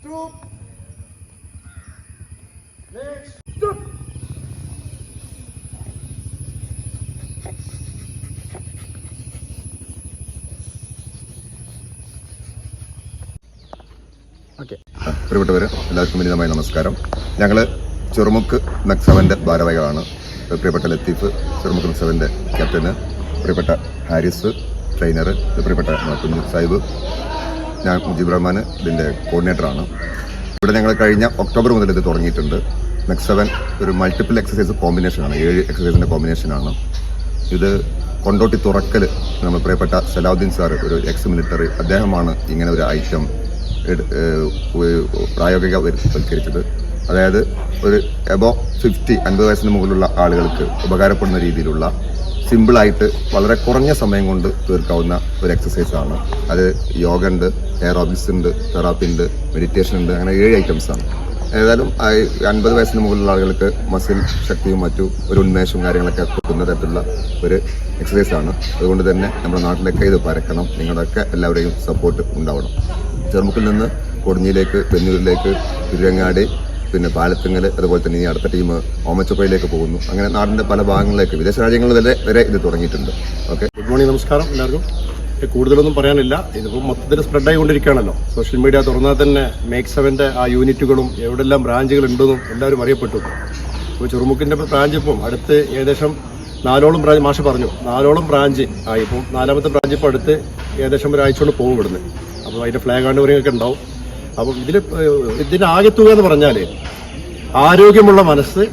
Group. Next. Stop. Okay പ്രിയപ്പെട്ടവർ എല്ലാവർക്കും വിനീതമായ നമസ്കാരം ഞങ്ങൾ ചെറുമുക്ക് നക്സവന്റെ ഭാരവാഹികളാണ് പ്രിയപ്പെട്ട ലത്തീഫ് ചെറുമുക്ക് നക്സവന്റെ ക്യാപ്റ്റന് പ്രിയപ്പെട്ട ഹാരിസ് ട്രെയിനർ പ്രിയപ്പെട്ട കുഞ്ഞു സാഹിബ് ഞാൻ മുജീബ് റഹ്മാൻ ഇതിന്റെ കോർഡിനേറ്ററാണ് ഇവിടെ ഞങ്ങൾ കഴിഞ്ഞ ഒക്ടോബർ മുതൽ ഇത് തുടങ്ങിയിട്ടുണ്ട്. നെക്സവൻ ഒരു മൾട്ടിപ്പിൾ എക്സസൈസ് കോമ്പിനേഷനാണ് ഏഴ് എക്സസൈസിന്റെ കോമ്പിനേഷനാണ് ഇത് കൊണ്ടോട്ടി തുറക്കൽ നമ്മൾ പ്രിയപ്പെട്ട സലാഹുദ്ദീൻ സാർ ഒരു എക്സ് മിലിറ്ററി അദ്ദേഹമാണ് ഇങ്ങനെ ഒരു ഐറ്റം പ്രായോഗികവൽക്കരിച്ചത് അതായത് ഒരു എബോ ഫിഫ്റ്റി അൻപത് വയസ്സിന് മുകളിലുള്ള ആളുകൾക്ക് ഉപകാരപ്പെടുന്ന രീതിയിലുള്ള സിമ്പിളായിട്ട് വളരെ കുറഞ്ഞ സമയം കൊണ്ട് തീർക്കാവുന്ന ഒരു എക്സസൈസ് ആണ്. അത് യോഗ ഉണ്ട് എയറോബിക്സ് ഉണ്ട് തെറാപ്പി ഉണ്ട് മെഡിറ്റേഷൻ ഉണ്ട് അങ്ങനെ ഏഴ് ഐറ്റംസ് ആണ്. ഏതായാലും അൻപത് വയസ്സിന് മുകളിലുള്ള ആളുകൾക്ക് മസിൽ ശക്തിയും മറ്റു ഒരു ഉന്മേഷവും കാര്യങ്ങളൊക്കെ കൊടുക്കുന്ന തരത്തിലുള്ള ഒരു എക്സസൈസ് ആണ്. അതുകൊണ്ട് തന്നെ നമ്മുടെ നാട്ടിലൊക്കെ ഇത് പരക്കണം. നിങ്ങളുടെയൊക്കെ എല്ലാവരുടെയും സപ്പോർട്ട് ഉണ്ടാവണം. ചെറുമുക്കിൽ നിന്ന് കൊടിഞ്ഞിയിലേക്ക് വെന്നൂരിലേക്ക് തിരുവങ്ങാടി പിന്നെ പാലത്തുങ്ങൽ അതുപോലെ തന്നെ ഈ അടുത്ത ടീം ഓമച്ചപ്പയിലേക്ക് പോകുന്നു. അങ്ങനെ നാടിന്റെ പല ഭാഗങ്ങളിലേക്ക് വിദേശ രാജ്യങ്ങളിൽ വരെ വരെ ഇത് തുടങ്ങിയിട്ടുണ്ട്. ഓക്കെ. ഗുഡ് മോർണിംഗ് നമസ്കാരം എല്ലാവർക്കും. കൂടുതലൊന്നും പറയാനില്ല. ഇതിപ്പോൾ മൊത്തത്തിൽ സ്പ്രെഡ് ആയിക്കൊണ്ടിരിക്കുകയാണല്ലോ. സോഷ്യൽ മീഡിയ തുറന്നാൽ തന്നെ മേക്ക് സെവന്റെ ആ യൂണിറ്റുകളും എവിടെല്ലാം ബ്രാഞ്ചുകൾ ഉണ്ടെന്നും എല്ലാവരും അറിയപ്പെട്ടു. ഇപ്പോൾ ചെറുമുക്കിന്റെ ബ്രാഞ്ച് ഇപ്പം അടുത്ത് ഏകദേശം നാലോളം ബ്രാഞ്ച് മാഷ് പറഞ്ഞു നാലോളം ബ്രാഞ്ച് ആയി. ഇപ്പം നാലാമത്തെ ബ്രാഞ്ച് ഇപ്പോൾ അടുത്ത് ഏകദേശം ഒരാഴ്ച കൊണ്ട് പോകും ഇവിടുന്ന്. അപ്പോൾ അതിന്റെ ഫ്ലാഗ് ഒക്കെ ഉണ്ടാവും. അപ്പം ഇതിൽ ഇതിന്റെ ആകെത്തുക എന്ന് പറഞ്ഞാൽ ആരോഗ്യമുള്ള മനസ്സ്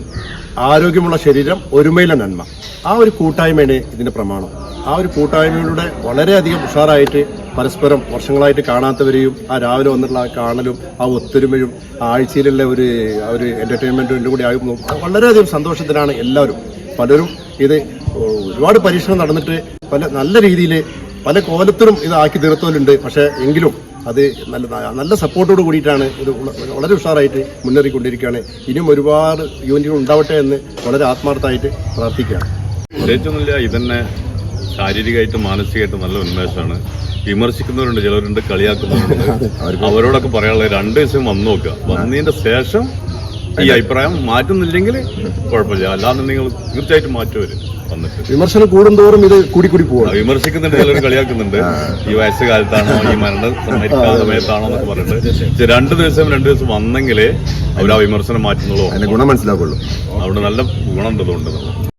ആരോഗ്യമുള്ള ശരീരം ഒരുമയിലെ നന്മ. ആ ഒരു കൂട്ടായ്മയാണ് ഇതിന്റെ പ്രമാണം. ആ ഒരു കൂട്ടായ്മയിലൂടെ വളരെയധികം ഉഷാറായിട്ട് പരസ്പരം വർഷങ്ങളായിട്ട് കാണാത്തവരെയും ആ രാവിലെ വന്നിട്ടുള്ള ആ കാണലും ആ ഒത്തൊരുമയും ആഴ്ചയിലുള്ള ഒരു ഒരു എന്റർടൈൻമെന്റും കൂടി ആകുമ്പോൾ വളരെയധികം സന്തോഷത്തിലാണ് എല്ലാവരും. പലരും ഇത് ഒരുപാട് പരീക്ഷണം നടന്നിട്ട് പല നല്ല രീതിയിൽ പല കോലത്തിലും ഇതാക്കി തീർത്തവരുണ്ട്. പക്ഷേ എങ്കിലും അത് നല്ല നല്ല സപ്പോർട്ടോട് കൂടിയിട്ടാണ് ഇത് വളരെ ഉഷാറായിട്ട് മുന്നേറിക്കൊണ്ടിരിക്കുകയാണ്. ഇനിയും ഒരുപാട് യൂണിറ്റുകൾ ഉണ്ടാവട്ടെ എന്ന് വളരെ ആത്മാർത്ഥമായിട്ട് പ്രാർത്ഥിക്കുകയാണ്. പ്രത്യേകിച്ചൊന്നുമില്ല ഇതന്നെ ശാരീരികമായിട്ടും മാനസികമായിട്ടും നല്ല ഉന്മേഷമാണ്. വിമർശിക്കുന്നവരുണ്ട് ചിലവരുണ്ട് കളിയാക്കുന്നവരുണ്ട്. അവരോടൊക്കെ പറയാനുള്ളത് രണ്ട് ദിവസം വന്നു നോക്കുക. വന്നതിന്റെ ശേഷം ഈ അഭിപ്രായം മാറ്റുന്നില്ലെങ്കിൽ കുഴപ്പമില്ല. അല്ലാതെ നിങ്ങൾ തീർച്ചയായിട്ടും മാറ്റം വരും വന്നിട്ട്. വിമർശനം കൂടുന്തോറും ഇത് കൂടി കൂടി പോകും വിമർശിക്കുന്നുണ്ട് ചിലർ കളിയാക്കുന്നുണ്ട്. ഈ വയസ്സുകാലത്താണോ ഈ മരണ സമയത്ത് സമയത്താണോ എന്നൊക്കെ പറഞ്ഞിട്ട്. രണ്ട് ദിവസം രണ്ട് ദിവസം വന്നെങ്കിലേ അവർ ആ വിമർശനം മാറ്റുന്നുള്ളൂ. അതിന്റെ ഗുണം മനസ്സിലാക്കുള്ളൂ. അവിടെ നല്ല ഗുണം ഉണ്ടതുകൊണ്ട്.